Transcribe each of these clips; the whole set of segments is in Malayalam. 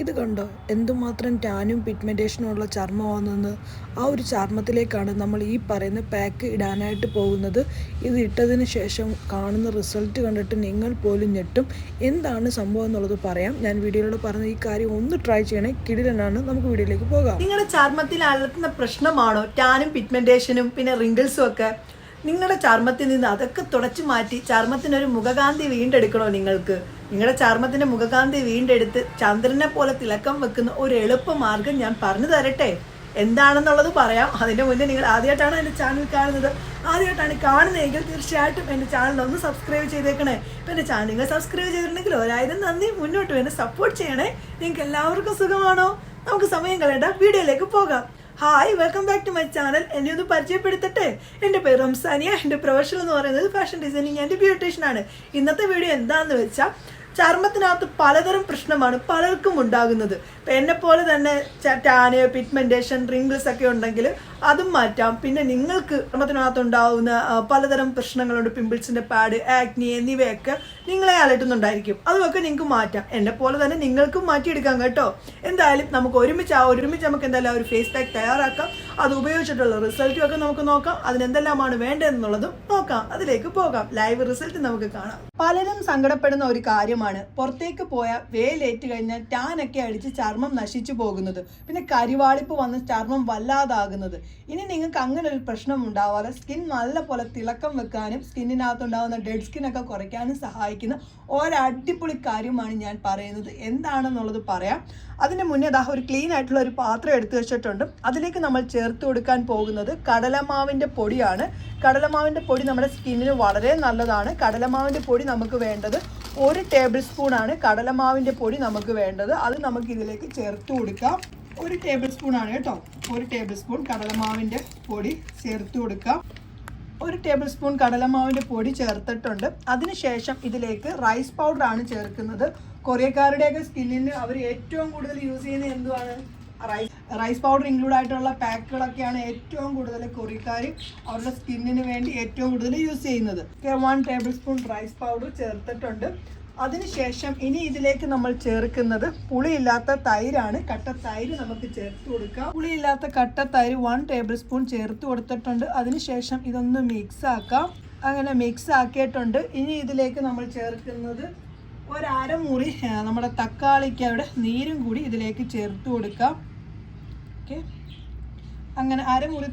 ഇത് കണ്ടോ? എന്തുമാത്രം ടാനും പിഗ്മെന്റേഷനും ഉള്ള ചർമ്മമാണെന്ന് ആ ഒരു ചർമ്മത്തിലേക്കാണ് നമ്മൾ ഈ പറയുന്ന പാക്ക് ഇടാനായിട്ട് പോകുന്നത്. ഇത് ഇട്ടതിന് ശേഷം കാണുന്ന റിസൾട്ട് കണ്ടിട്ട് നിങ്ങൾ പോലും ഞെട്ടും. എന്താണ് സംഭവം എന്നുള്ളത് പറയാം. ഞാൻ വീഡിയോയിലൂടെ പറഞ്ഞ ഈ കാര്യം ഒന്ന് ട്രൈ ചെയ്യണേ. കിടിലനാണ്. നമുക്ക് വീഡിയോയിലേക്ക് പോകാം. നിങ്ങളുടെ ചർമ്മത്തിൽ അലട്ടുന്ന പ്രശ്നമാണോ? ടാനും പിഗ്മെന്റേഷനും പിന്നെ റിങ്കിൾസും ഒക്കെ? നിങ്ങളുടെ ചർമ്മത്തിൽ നിന്ന് അതൊക്കെ തുടച്ചു മാറ്റി ചർമ്മത്തിനൊരു മുഖകാന്തി വീണ്ടെടുക്കണോ നിങ്ങൾക്ക്? നിങ്ങളുടെ ചർമ്മത്തിന്റെ മുഖകാന്തി വീണ്ടെടുത്ത് ചന്ദ്രനെ പോലെ തിളക്കം വെക്കുന്ന ഒരു എളുപ്പ മാർഗം ഞാൻ പറഞ്ഞു തരട്ടെ. എന്താണെന്നുള്ളത് പറയാം. അതിന്റെ മുന്നേ നിങ്ങൾ ആദ്യമായിട്ടാണ് എന്റെ ചാനൽ കാണുന്നത്. ആദ്യമായിട്ടാണ് കാണുന്നതെങ്കിൽ തീർച്ചയായിട്ടും എന്റെ ചാനൽ ഒന്ന് സബ്സ്ക്രൈബ് ചെയ്തേക്കണേ. ഇപ്പം എന്റെ ചാനൽ നിങ്ങൾ സബ്സ്ക്രൈബ് ചെയ്തിട്ടുണ്ടെങ്കിൽ ഒരായിരം നന്ദി. മുന്നോട്ട് എന്നെ സപ്പോർട്ട് ചെയ്യണേ. നിങ്ങൾക്ക് എല്ലാവർക്കും സുഖമാണോ? നമുക്ക് സമയം കളയണ്ട വീഡിയോയിലേക്ക് പോകാം. Hi welcome back to my channel എന്നെ ഒന്ന് പരിചയപ്പെടുത്തട്ടെ. എന്റെ പേര് റംസാനിയ. എന്റെ പ്രൊഫഷണൽ എന്ന് പറയുന്നത് ഫാഷൻ ഡിസൈനിങ് ആൻഡ് ബ്യൂട്ടീഷ്യൻ ആണ്. ഇന്നത്തെ വീഡിയോ എന്താണെന്ന് വെച്ചാൽ ചർമ്മത്തിനകത്ത് പലതരം പ്രശ്നമാണ് പലർക്കും ഉണ്ടാകുന്നത്. ഇപ്പം പോലെ തന്നെ ടാന് പിഗ്മെന്റേഷൻ റിങ്കിൾസ് ഒക്കെ ഉണ്ടെങ്കിൽ അതും മാറ്റാം. പിന്നെ നിങ്ങൾക്ക് ചർമ്മത്തിനകത്ത് ഉണ്ടാകുന്ന പലതരം പ്രശ്നങ്ങളുണ്ട്. പിമ്പിൾസിന്റെ പാഡ് ആക്നി എന്നിവയൊക്കെ നിങ്ങളെ അലട്ടുന്നുണ്ടായിരിക്കും. അതുമൊക്കെ നിങ്ങൾക്ക് മാറ്റാം. എന്നെ പോലെ തന്നെ നിങ്ങൾക്കും മാറ്റിയെടുക്കാം കേട്ടോ. എന്തായാലും നമുക്ക് ഒരുമിച്ച് ആ ഒരുമിച്ച് നമുക്ക് എന്തായാലും ഒരു ഫേസ് പാക്ക് തയ്യാറാക്കാം. അത് ഉപയോഗിച്ചിട്ടുള്ള റിസൾട്ടും ഒക്കെ നമുക്ക് നോക്കാം. അതിനെന്തെല്ലാമാണ് വേണ്ടതെന്നുള്ളതും നോക്കാം. അതിലേക്ക് പോകാം. ലൈവ് റിസൾട്ട് നമുക്ക് കാണാം. പലരും സങ്കടപ്പെടുന്ന ഒരു കാര്യമാണ്. പുറത്തേക്ക് പോയ വേലേറ്റ് കഴിഞ്ഞാൽ ടാനൊക്കെ അടിച്ച് ചർമ്മം നശിച്ചു പോകുന്നത്. പിന്നെ കരിവാളിപ്പ് വന്ന് ചർമ്മം വല്ലാതാകുന്നത്. ഇനി നിങ്ങൾക്ക് അങ്ങനെ ഒരു പ്രശ്നം ഉണ്ടാവാതെ സ്കിൻ നല്ല പോലെ തിളക്കം വെക്കാനും സ്കിന്നിനകത്ത് ഉണ്ടാകുന്ന ഡെഡ് സ്കിൻ ഒക്കെ കുറയ്ക്കാനും സഹായിക്കുന്ന ഒരടിപൊളി കാര്യമാണ് ഞാൻ പറയുന്നത്. എന്താണെന്നുള്ളത് പറയാം. അതിന് മുന്നേ ദാ ഒരു ക്ലീൻ ആയിട്ടുള്ള ഒരു പാത്രം എടുത്തു വെച്ചിട്ടുണ്ട്. അതിലേക്ക് നമ്മൾ ചേർത്ത് കൊടുക്കാൻ പോകുന്നത് കടലമാവിന്റെ പൊടിയാണ്. കടലമാവിന്റെ പൊടി നമ്മുടെ സ്കിന്നിന് വളരെ നല്ലതാണ്. കടലമാവിന്റെ പൊടി നമുക്ക് വേണ്ടത് ഒരു ടേബിൾ സ്പൂൺ ആണ്. കടലമാവിന്റെ പൊടി നമുക്ക് വേണ്ടത് അത് നമുക്ക് ഇതിലേക്ക് ചേർത്ത് കൊടുക്കാം. ഒരു ടേബിൾ സ്പൂൺ ആണ് കേട്ടോ. ഒരു ടേബിൾ സ്പൂൺ കടലമാവിന്റെ പൊടി ചേർത്ത് കൊടുക്കാം. ഒരു ടേബിൾ സ്പൂൺ കടലമാവിന്റെ പൊടി ചേർത്തിട്ടുണ്ട്. അതിനുശേഷം ഇതിലേക്ക് റൈസ് പൗഡറാണ് ചേർക്കുന്നത്. കൊറിയക്കാരുടെയൊക്കെ സ്കിന്നിന് അവർ ഏറ്റവും കൂടുതൽ യൂസ് ചെയ്യുന്നത് എന്തുവാണ്? റൈസ് റൈസ് പൗഡർ ഇൻക്ലൂഡ് ആയിട്ടുള്ള പാക്കുകളൊക്കെയാണ് ഏറ്റവും കൂടുതൽ കൊറിയക്കാർ അവരുടെ സ്കിന്നിന് വേണ്ടി ഏറ്റവും കൂടുതൽ യൂസ് ചെയ്യുന്നത്. One tablespoon rice powder ചേർത്തിട്ടുണ്ട്. അതിനുശേഷം ഇനി ഇതിലേക്ക് നമ്മൾ ചേർക്കുന്നത് പുളിയില്ലാത്ത തൈരാണ്. കട്ട തൈര് നമുക്ക് ചേർത്ത് കൊടുക്കാം. പുളിയില്ലാത്ത കട്ട തൈര് വൺ ടേബിൾ സ്പൂൺ ചേർത്ത് കൊടുത്തിട്ടുണ്ട്. അതിനുശേഷം ഇതൊന്ന് മിക്സ് ആക്കാം. അങ്ങനെ മിക്സ് ആക്കിയിട്ടുണ്ട്. ഇനി ഇതിലേക്ക് നമ്മൾ ചേർക്കുന്നത് ഒരമുറി നമ്മുടെ അവിടെ നീരും കൂടി ഇതിലേക്ക് ചേർത്ത് കൊടുക്കാം. ഓക്കെ. അങ്ങനെ അരമുറി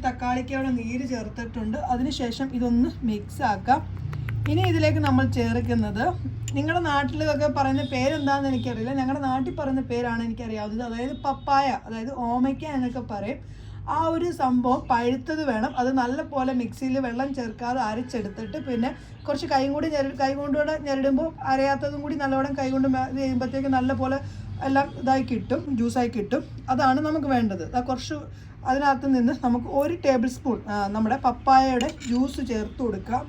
അവിടെ നീര് ചേർത്തിട്ടുണ്ട്. അതിനുശേഷം ഇതൊന്ന് മിക്സ് ആക്കാം. ഇനി ഇതിലേക്ക് നമ്മൾ ചേർക്കുന്നത് നിങ്ങളുടെ നാട്ടിലൊക്കെ പറയുന്ന പേരെന്താണെന്ന് എനിക്കറിയില്ല. ഞങ്ങളുടെ നാട്ടിൽ പറയുന്ന പേരാണ് എനിക്കറിയാവുന്നത്. അതായത് പപ്പായ അതായത് ഓമയ്ക്ക എന്നൊക്കെ പറയും. ആ ഒരു സംഭവം പഴുത്തത് വേണം. അത് നല്ലപോലെ മിക്സിയിൽ വെള്ളം ചേർക്കാതെ അരച്ചെടുത്തിട്ട് പിന്നെ കുറച്ച് കൈ കൂടി ഞെര കൈ കൊണ്ടുകൂടെ ഞെരടുമ്പോൾ അരയാത്തതും കൂടി നല്ലവണ്ണം കൈ കൊണ്ട് ഇത് ചെയ്യുമ്പോഴത്തേക്ക് നല്ല പോലെ എല്ലാം ഇതായി കിട്ടും ജ്യൂസായി കിട്ടും. അതാണ് നമുക്ക് വേണ്ടത്. കുറച്ച് അതിനകത്ത് നിന്ന് നമുക്ക് ഒരു ടേബിൾ സ്പൂൺ നമ്മുടെ പപ്പായയുടെ ജ്യൂസ് ചേർത്ത് കൊടുക്കാം.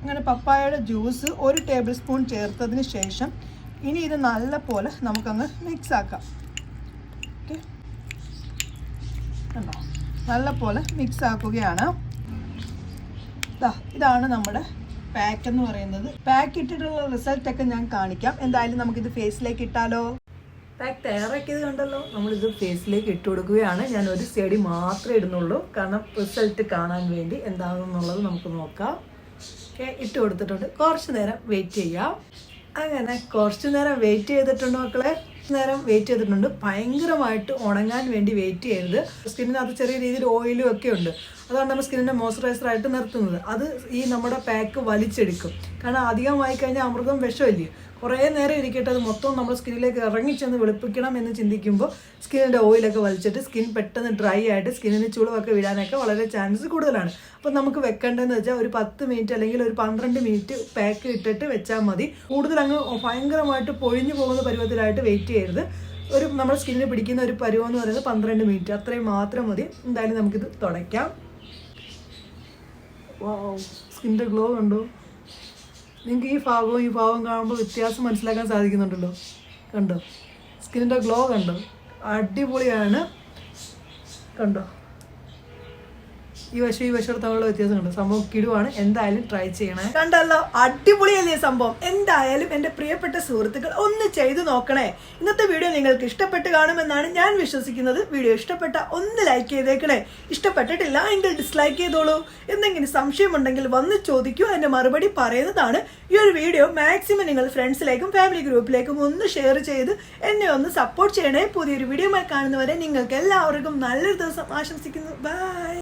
അങ്ങനെ പപ്പായയുടെ ജ്യൂസ് ഒരു ടേബിൾ സ്പൂൺ ചേർത്തതിന് ശേഷം ഇനി ഇത് നല്ലപോലെ നമുക്കങ്ങ് മിക്സ് ആക്കാം. ഓക്കെ. കണ്ടോ? നല്ല മിക്സ് ആക്കുകയാണ്. ഇതാണ് നമ്മുടെ പാക്ക് എന്ന് പറയുന്നത്. പാക്ക് ഇട്ടിട്ടുള്ള റിസൾട്ട് ഒക്കെ ഞാൻ കാണിക്കാം. എന്തായാലും നമുക്ക് ഇത് ഫേസിലേക്ക് ഇട്ടാലോ? പാക്ക് തയ്യാറാക്കിയത് കണ്ടല്ലോ? നമ്മളിത് ഫേസിലേക്ക് ഇട്ട് കൊടുക്കുകയാണ്. ഞാൻ ഒരു സ്റ്റഡി മാത്രമേ ഇടുന്നുള്ളൂ. കാരണം റിസൾട്ട് കാണാൻ വേണ്ടി എന്താണെന്നുള്ളത് നമുക്ക് നോക്കാം. ഓക്കെ ഇട്ട് കൊടുത്തിട്ടുണ്ട്. കുറച്ച് നേരം വെയിറ്റ് ചെയ്യാം. അങ്ങനെ കുറച്ച് നേരം വെയിറ്റ് ചെയ്തിട്ടുണ്ട് മക്കളെ. നേരം വെയിറ്റ് ചെയ്തിട്ടുണ്ട്. ഭയങ്കരമായിട്ട് ഉണങ്ങാൻ വേണ്ടി വെയിറ്റ് ചെയ്യരുത്. സ്കിന്നിനകത്ത് ചെറിയ രീതിയിൽ ഓയിലും ഒക്കെ ഉണ്ട്. അതാണ് നമ്മുടെ സ്കിന്നിനെ മോയ്സ്ചറൈസർ ആയിട്ട് നിർത്തുന്നത്. അത് ഈ നമ്മുടെ പാക്ക് വലിച്ചെടുക്കും. കാരണം അധികമായി കഴിഞ്ഞാൽ അമൃതം വിഷമല്ലേ? കുറേ നേരം ഇരിക്കട്ടെ അത് മൊത്തം നമ്മുടെ സ്കിന്നിലേക്ക് ഇറങ്ങിച്ചെന്ന് വെളുപ്പിക്കണം എന്ന് ചിന്തിക്കുമ്പോൾ സ്കിന്നിന്റെ ഓയിലൊക്കെ വലിച്ചിട്ട് സ്കിൻ പെട്ടെന്ന് ഡ്രൈ ആയിട്ട് സ്കിന്നിന് ചുളിവൊക്കെ വീഴാനൊക്കെ വളരെ ചാൻസ് കൂടുതലാണ്. അപ്പോൾ നമുക്ക് വെക്കേണ്ടതെന്ന് വെച്ചാൽ ഒരു പത്ത് മിനിറ്റ് അല്ലെങ്കിൽ ഒരു പന്ത്രണ്ട് മിനിറ്റ് പാക്ക് ഇട്ടിട്ട് വെച്ചാൽ മതി. കൂടുതൽ അങ്ങ് ഭയങ്കരമായിട്ട് പൊഴിഞ്ഞു പോകുന്ന പരുവത്തിലായിട്ട് വെയിറ്റ് ചെയ്യരുത്. ഒരു നമ്മുടെ സ്കിന്നിന് പിടിക്കുന്ന ഒരു പരുവം എന്ന് പറയുന്നത് പന്ത്രണ്ട് മിനിറ്റ് അത്രയും മാത്രം മതി. എന്തായാലും നമുക്കിത് തുടയ്ക്കാം. സ്കിന്റെ ഗ്ലോ കണ്ടോ? നിങ്ങൾക്ക് ഈ ഭാഗവും ഈ ഭാഗവും കാണുമ്പോൾ വ്യത്യാസം മനസ്സിലാക്കാൻ സാധിക്കുന്നുണ്ടല്ലോ. കണ്ടോ? സ്കിന്നിന്റെ ഗ്ലോ കണ്ടോ? അടിപൊളിയാണ്. കണ്ടോ? ഈ വശം ഈ വശം തമ്മിലുള്ള വ്യത്യാസമുണ്ട് സംഭവം കിടുവാണ്. എന്തായാലും ട്രൈ ചെയ്യണേ. കണ്ടല്ലോ അടിപൊളിയല്ലേ സംഭവം. എന്തായാലും എന്റെ പ്രിയപ്പെട്ട സുഹൃത്തുക്കൾ ഒന്ന് ചെയ്തു നോക്കണേ. ഇന്നത്തെ വീഡിയോ നിങ്ങൾക്ക് ഇഷ്ടപ്പെട്ട് കാണുമെന്നാണ് ഞാൻ വിശ്വസിക്കുന്നത്. വീഡിയോ ഇഷ്ടപ്പെട്ട ഒന്ന് ലൈക്ക് ചെയ്തേക്കണേ. ഇഷ്ടപ്പെട്ടിട്ടില്ല എങ്കിൽ ഡിസ്ലൈക്ക് ചെയ്തോളൂ. എന്തെങ്കിലും സംശയമുണ്ടെങ്കിൽ വന്ന് ചോദിക്കൂ. എന്റെ മറുപടി പറയുന്നതാണ് ഈ ഒരു വീഡിയോ. മാക്സിമം നിങ്ങൾ ഫ്രണ്ട്സിലേക്കും ഫാമിലി ഗ്രൂപ്പിലേക്കും ഒന്ന് ഷെയർ ചെയ്ത് എന്നെ ഒന്ന് സപ്പോർട്ട് ചെയ്യണേ. പുതിയൊരു വീഡിയോ കാണുന്നവരെ നിങ്ങൾക്ക് എല്ലാവർക്കും നല്ലൊരു ദിവസം ആശംസിക്കുന്നു. ബൈ